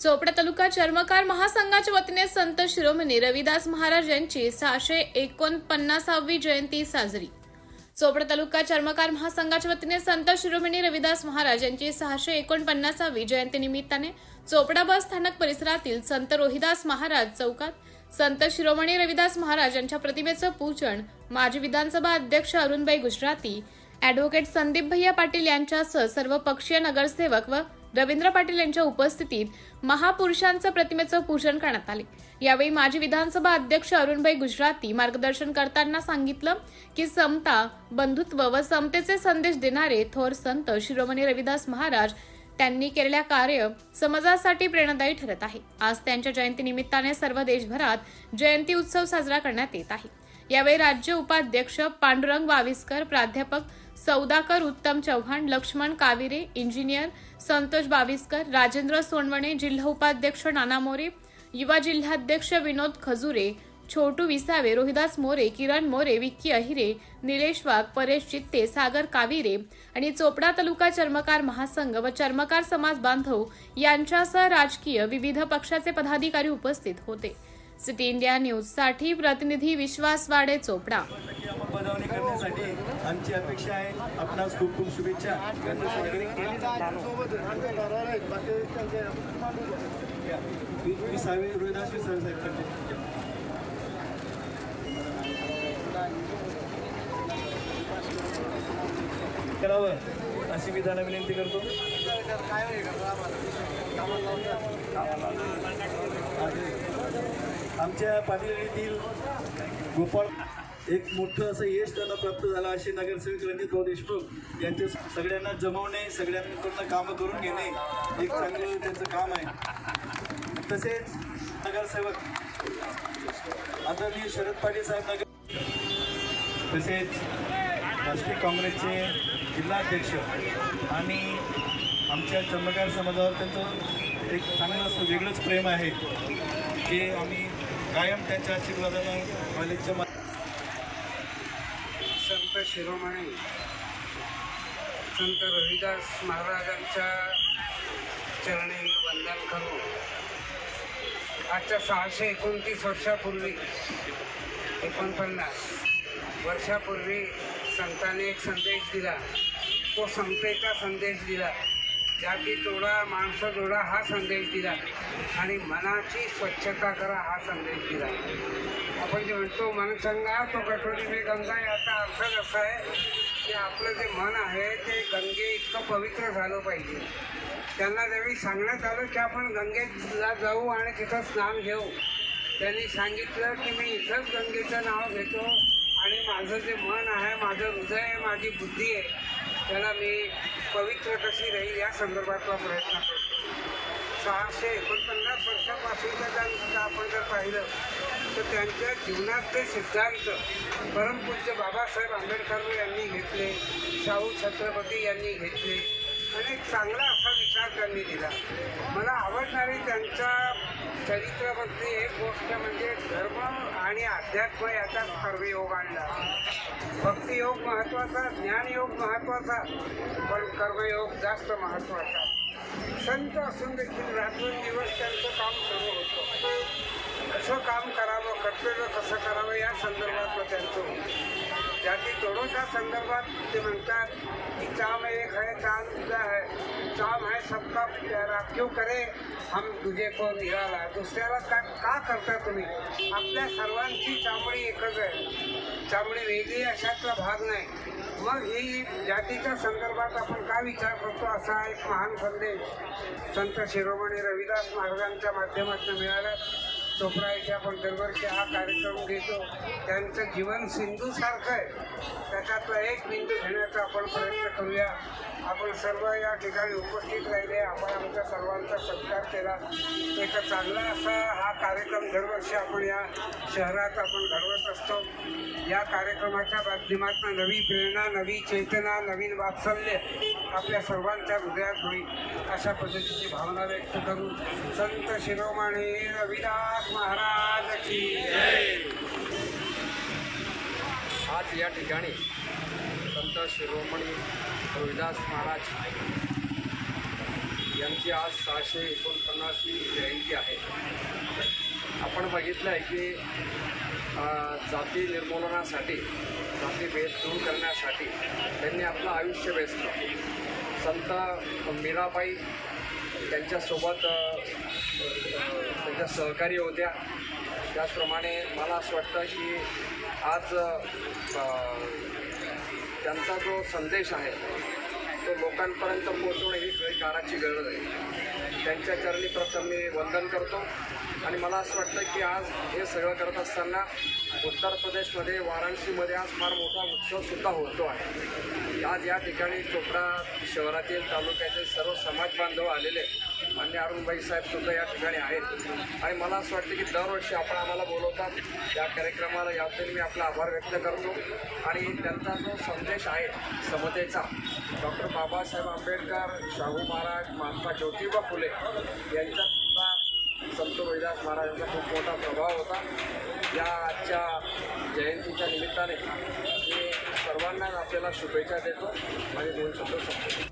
चोपडा तालुका चर्मकार महासंघाच्या वतीने संत शिरोमणी रविदास महाराज यांची सहाशे एकोणपन्नासावी जयंती साजरी. चोपडा तालुका चर्मकार महासंघाच्या वतीने संत शिरोमणी रविदास महाराज यांची सहाशे एकोणपन्नासावी जयंती निमित्ताने चोपडा बस स्थानक परिसरातील संत रोहिदास महाराज चौकात संत शिरोमणी रविदास महाराज यांच्या प्रतिमेचं पूजन माजी विधानसभा अध्यक्ष अरुणबाई गुजराती ॲडव्होकेट संदीप भैया पाटील यांच्यासह सर्व पक्षीय नगरसेवक व रवींद्र पाटील यांच्या उपस्थितीत महापुरुषांचं प्रतिमेचं पूजन करण्यात आले. यावेळी माजी विधानसभा अध्यक्ष अरुणभाई गुजराती मार्गदर्शन करताना सांगितलं की समता बंधुत्व व समतेचे संदेश देणारे थोर संत शिरोमणी रविदास महाराज त्यांनी केलेल्या कार्य समाजासाठी प्रेरणादायी ठरत आहे. आज त्यांच्या जयंती निमित्ताने सर्व देशभरात जयंती उत्सव साजरा करण्यात येत आहे. यावेळी राज्य उपाध्यक्ष पांडुरंग वाविस्कर प्राध्यापक सौदाकर उत्तम चव्हाण लक्ष्मण काविरे इंजिनियर संतोष बाविस्कर राजेंद्र सोनवणे जिल्हा उपाध्यक्ष नाना मोरे युवा जिल्हाध्यक्ष विनोद खजुरे छोटू विसावे रोहिदास मोरे किरण मोरे विक्की अहिरे निलेश वाघ परेश चित्ते सागर काविरे आणि चोपडा तालुका चर्मकार महासंघ व चर्मकार समाज बांधव यांच्यासह राजकीय विविध पक्षाचे पदाधिकारी उपस्थित होते. सिटी इंडिया न्यूजसाठी प्रतिनिधी विश्वास वाडे चोपडा. अंमलबजावणी करण्यासाठी आमची अपेक्षा आहे आपणास खूप खूप शुभेच्छा. विसावे रोहिदास विसावे साहेब करावं अशी विधानं विनंती करतो. आमच्या पाटील गोपाळ एक मोठं असं यश त्यांना प्राप्त झालं. असे नगरसेवक रणजित भाऊ देशमुख यांचे सगळ्यांना जमवणे सगळ्यांकडनं कामं करून घेणे एक चांगलं त्यांचं काम आहे. तसेच नगरसेवक आदरणीय शरद पाटील साहेब नगर तसेच राष्ट्रीय काँग्रेसचे जिल्हाध्यक्ष आणि आमच्या चंद्रकार समाजावर त्यांचं एक चांगलं असं वेगळंच प्रेम आहे की आम्ही कायम त्यांच्या आशीर्वादानं कॉलेजच्या मा- संत शिरोमणी संत रविदास महाराजांच्या चरणी वंदन करून आजच्या सहाशे एकोणतीस वर्षापूर्वी एकोणपन्नास वर्षापूर्वी संतांनी एक संदेश दिला. तो समतेचा संदेश दिला. जाती जोडा माणसं जोडा हा संदेश दिला आणि मनाची स्वच्छता करा हा संदेश दिला. आपण जे म्हणतो मनसंगा तो कठोरी मी गंगा याचा अर्थ असा आहे की आपलं जे मन आहे ते गंगे इतकं पवित्र झालं पाहिजे. त्यांना ज्यावेळी सांगण्यात आलं की आपण गंगेला जाऊ आणि तिथं स्नान घेऊ त्यांनी सांगितलं की मी इथंच गंगेचं नाव घेतो आणि माझं जे मन आहे माझं हृदय आहे माझी बुद्धी आहे त्याला मी पवित्र कशी राहील या संदर्भातला प्रयत्न करतो. सहाशे एकोणपन्नास वर्षापासूनचा त्यांचा आपण जर पाहिलं तर त्यांच्या जीवनातले सिद्धांत परमपूज्य बाबासाहेब आंबेडकर यांनी घेतले शाहू छत्रपती यांनी घेतले. आणि चांगला असा विचार त्यांनी दिला. मला आवडणारी त्यांच्या चरित्रामधली एक गोष्ट म्हणजे धर्म आणि अध्यात्म याचा कर्मयोग आणला भक्तियोग महत्त्वाचा ज्ञानयोग महत्त्वाचा पण कर्मयोग जास्त महत्त्वाचा संत असून देखील रात्रंदिवस त्यांचं काम सुरू होतं. कसं काम करावं कर्तव्य कसं करावं या संदर्भातलं त्यांचं जाती तोडोच्या संदर्भात ते म्हणतात की चाम एक है चांद दूजा है। चाम है सबका प्यारा। क्यों करे? हम तुझे को निराला। दुसऱ्याला का का करता तुम्ही? आपल्या सर्वांची चामडी एकच आहे. चामडी वेगळी अशातला भाग नाही. मग ही जातीच्या संदर्भात आपण का विचार करतो? असा एक महान संदेश संत शिरोमणी रविदास महाराजांच्या माध्यमातून मिळाला. चोप्रा येथे आपण दरवर्षी हा कार्यक्रम घेतो. त्यांचं जीवन सिंधूसारखं आहे. त्याच्यातला एक बिंदू घेण्याचा आपण प्रयत्न करूया. आपण सर्व या ठिकाणी उपस्थित राहिले. आपण आमच्या सर्वांचा सत्कार केला. एक चांगला असा हा कार्यक्रम दरवर्षी आपण या शहरात आपण घडवत असतो. या कार्यक्रमाच्या माध्यमातून नवी प्रेरणा नवी चेतना नवीन वात्सल्य आपल्या सर्वांच्या हृदयात होईल. अशा पद्धतीची भावना व्यक्त करू संत शिरोमणी रविदास महाराज की जय. आज या ठिकाणी संत शिरोमणी रोहिदास महाराज यांची आज सहाशे एकोणपन्नासवी जयंती आहे आपण बघितलं आहे की जाती निर्मूलनासाठी जातीभेद दूर करण्यासाठी त्यांनी आपलं आयुष्य वेचलं संत मीराबाई त्यांच्यासोबत त्याच्या सहकारी होत्या. त्याचप्रमाणे मला असं वाटतं की आज त्यांचा जो संदेश आहे तो लोकांपर्यंत पोहोचवणे ही काळाची गरज आहे. त्यांच्या चरणी प्रथम मी वंदन करतो. आणि मला असं वाटतं की आज हे सगळं करत असताना उत्तर प्रदेशमध्ये वाराणसीमध्ये आज फार मोठा उत्सवसुद्धा होतो आहे. आज या ठिकाणी चोपडा शहरातील तालुक्यातील सर्व समाज बांधव आलेले मान्य अरुणबाई साहेब सुद्धा या ठिकाणी आहेत. आणि मला असं वाटतं की दरवर्षी आपण आम्हाला बोलवतात. या कार्यक्रमाला याबद्दल मी आपला आभार व्यक्त करतो. आणि त्यांचा जो संदेश आहे समतेचा डॉक्टर बाबासाहेब आंबेडकर शाहू महाराज महात्मा ज्योतिबा फुले यांचा सुद्धा संत रोहिदास महाराजांचा खूप मोठा प्रभाव होता. या आजच्या जयंतीच्या निमित्ताने मी सर्वांनाच आपल्याला शुभेच्छा देतो. आणि दोन शब्द संपतो